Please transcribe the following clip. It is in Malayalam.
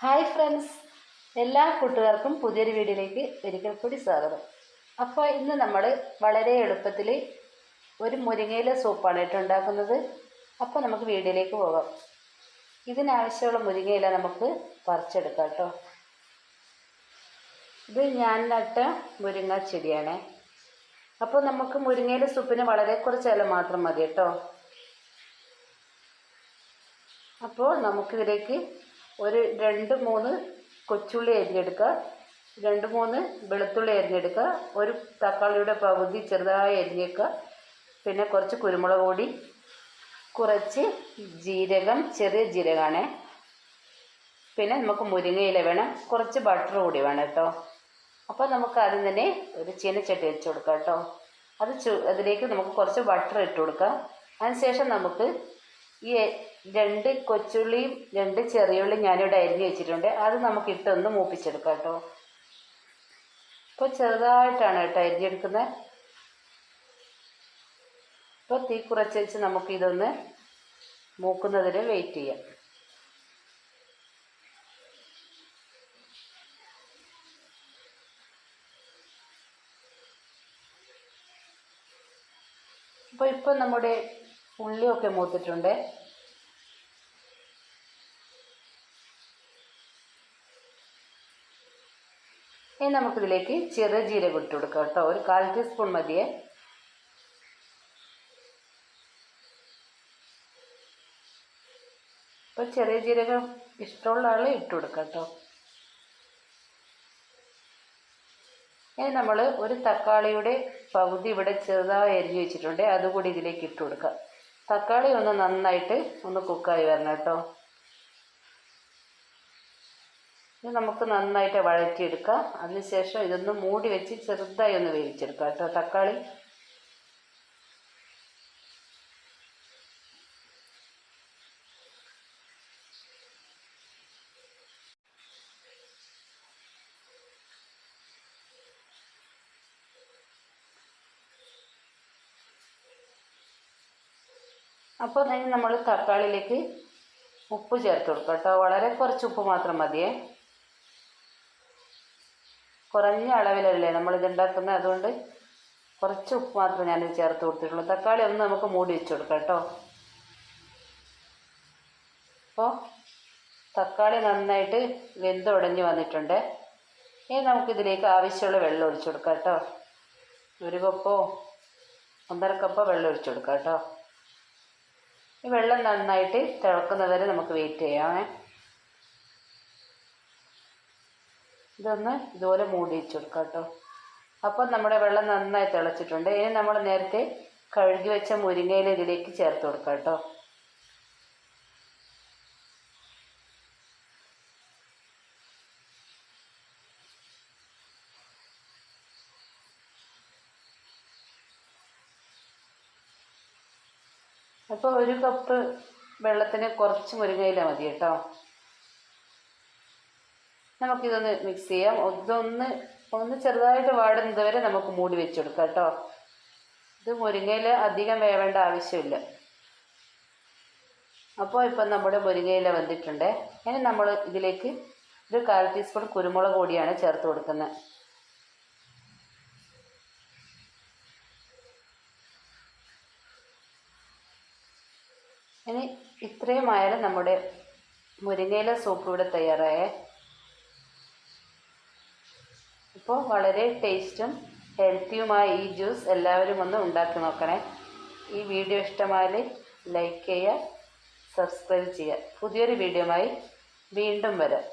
Hi friends. എല്ലാ കൂട്ടുകാർക്കും പുതിയൊരു വീഡിയോയിലേക്ക് ഒരിക്കൽ കൂടി സ്വാഗതം. അപ്പോൾ ഇന്ന് നമ്മൾ വളരെ എളുപ്പത്തിൽ ഒരു മുരിങ്ങയില സൂപ്പാണ് കേട്ടോ ഉണ്ടാക്കുന്നത്. അപ്പോൾ നമുക്ക് വീഡിയോയിലേക്ക് പോകാം. ഇതിനാവശ്യമുള്ള മുരിങ്ങയില നമുക്ക് പറിച്ചെടുക്കാം കേട്ടോ. ഇത് ഞാൻ നട്ട മുരിങ്ങ ചെടിയാണ്. അപ്പോൾ നമുക്ക് മുരിങ്ങയില സൂപ്പിന് വളരെ കുറച്ച് ഇല മാത്രം മതി കേട്ടോ. അപ്പോൾ നമുക്കിതിലേക്ക് ഒരു രണ്ട് മൂന്ന് കൊച്ചുള്ളി അരിഞ്ഞെടുക്കുക രണ്ട് മൂന്ന് വെളുത്തുള്ളി അരിഞ്ഞെടുക്കുക ഒരു തക്കാളിയുടെ പകുതി ചെറുതായി അരിഞ്ഞേക്കുക പിന്നെ കുറച്ച് കുരുമുളക് പൊടി കുറച്ച് ജീരകം ചെറിയ ജീരകമാണ് പിന്നെ നമുക്ക് മുരിങ്ങയില വേണം. കുറച്ച് ബട്ടർ കൂടി വേണം കേട്ടോ. അപ്പോൾ നമുക്ക് ആദ്യം തന്നെ ഒരു ചീനച്ചട്ടി വെച്ച് കൊടുക്കാം കേട്ടോ. അത് അതിലേക്ക് നമുക്ക് കുറച്ച് ബട്ടർ ഇട്ട് കൊടുക്കാം. അതിനുശേഷം നമുക്ക് ഈ രണ്ട് കൊച്ചുള്ളിയും രണ്ട് ചെറിയുള്ളിയും ഞാനിവിടെ അരിഞ്ഞ് വെച്ചിട്ടുണ്ട്. അത് നമുക്ക് ഇട്ടൊന്ന് മൂപ്പിച്ചെടുക്കാം കേട്ടോ. ഇപ്പോൾ ചെറുതായിട്ടാണ് കേട്ടോ അരിഞ്ഞെടുക്കുന്നത്. ഇപ്പോൾ തീ കുറച്ച് വെച്ച് നമുക്ക് ഇതൊന്ന് മൂക്കുന്നതിന് വെയിറ്റ് ചെയ്യാം. അപ്പോൾ ഇപ്പം നമ്മുടെ ഉള്ളിയൊക്കെ മൂത്തിട്ടുണ്ട്. ഇനി നമുക്കിതിലേക്ക് ചെറിയ ജീരകം ഇട്ട് കൊടുക്കാം കേട്ടോ. ഒരു കാൽ ടീസ്പൂൺ മതിയെ. ഇപ്പോൾ ചെറിയ ജീരകം ഇഷ്ടമുള്ള ആൾ ഇട്ട് കൊടുക്കാം കേട്ടോ. ഇനി നമ്മൾ ഒരു തക്കാളിയുടെ പകുതി ഇവിടെ ചെറുതായി അരിഞ്ഞു വെച്ചിട്ടുണ്ട്. അതുകൂടി ഇതിലേക്ക് ഇട്ട് കൊടുക്കുക തക്കാളി ഒന്ന് നന്നായിട്ട് ഒന്ന് കുക്കായി വരണം കേട്ടോ. ഇത് നമുക്ക് നന്നായിട്ട് വഴറ്റിയെടുക്കാം. അതിനുശേഷം ഇതൊന്ന് മൂടി വെച്ച് ചെറുതായി ഒന്ന് വേവിച്ചെടുക്കാം കേട്ടോ. തക്കാളി അപ്പോൾ അതിന് നമ്മൾ തക്കാളിയിലേക്ക് ഉപ്പ് ചേർത്ത് കൊടുക്കുക കേട്ടോ. വളരെ കുറച്ച് ഉപ്പ് മാത്രം മതിയേ. കുറഞ്ഞ അളവിലല്ലേ നമ്മളിത് ഉണ്ടാക്കുന്നത്. അതുകൊണ്ട് കുറച്ച് ഉപ്പ് മാത്രം ഞാൻ ചേർത്ത് കൊടുത്തിട്ടുള്ളൂ. തക്കാളി ഒന്ന് നമുക്ക് മൂടി വെച്ച് കൊടുക്കാം കേട്ടോ. അപ്പോൾ തക്കാളി നന്നായിട്ട് വെന്ത് ഉടഞ്ഞു വന്നിട്ടുണ്ട്. ഇനി നമുക്കിതിലേക്ക് ആവശ്യമുള്ള വെള്ളം ഒഴിച്ചു കൊടുക്കാം കേട്ടോ. ഒരു കപ്പോ ഒന്നര കപ്പോ വെള്ളം ഒഴിച്ചു കൊടുക്കാം കേട്ടോ. ഈ വെള്ളം നന്നായിട്ട് തിളക്കുന്നത് വരെ നമുക്ക് വെയിറ്റ് ചെയ്യാമേ ഇതൊന്ന് ഇതുപോലെ മൂടി വെച്ച് കൊടുക്കാം കേട്ടോ. അപ്പം നമ്മുടെ വെള്ളം നന്നായി തിളച്ചിട്ടുണ്ട്. ഇനി നമ്മൾ നേരത്തെ കഴുകി വെച്ച മുരിങ്ങയില ഇതിലേക്ക് ചേർത്ത് കൊടുക്കാം കേട്ടോ. അപ്പോൾ ഒരു കപ്പ് വെള്ളത്തിന് കുറച്ച് മുരിങ്ങയില മതി കേട്ടോ. നമുക്കിതൊന്ന് മിക്സ് ചെയ്യാം. ഇതൊന്ന് ഒന്ന് ചെറുതായിട്ട് വാടുന്നത് വരെ നമുക്ക് മൂടി വെച്ച് കൊടുക്കാം കേട്ടോ. ഇത് മുരിങ്ങയില അധികം വേവേണ്ട ആവശ്യമില്ല. അപ്പോൾ ഇപ്പം നമ്മുടെ മുരിങ്ങയില വന്നിട്ടുണ്ട്. ഇനി നമ്മൾ ഇതിലേക്ക് ഒരു കാൽ ടീസ്പൂൺ കുരുമുളക് കൂടിയാണ് ചേർത്ത് കൊടുക്കുന്നത്. ഇനി ഇത്രയുമായാലും നമ്മുടെ മുരിങ്ങയില സൂപ്പ് ഇവിടെ തയ്യാറായേ. അപ്പോൾ വളരെ ടേസ്റ്റും ഹെൽത്തിയുമായ ഈ ജ്യൂസ് എല്ലാവരും ഒന്ന് ഉണ്ടാക്കി നോക്കണേ. ഈ വീഡിയോ ഇഷ്ടമായാൽ ലൈക്ക് ചെയ്യുക സബ്സ്ക്രൈബ് ചെയ്യുക. പുതിയൊരു വീഡിയോയുമായി വീണ്ടും വരാം.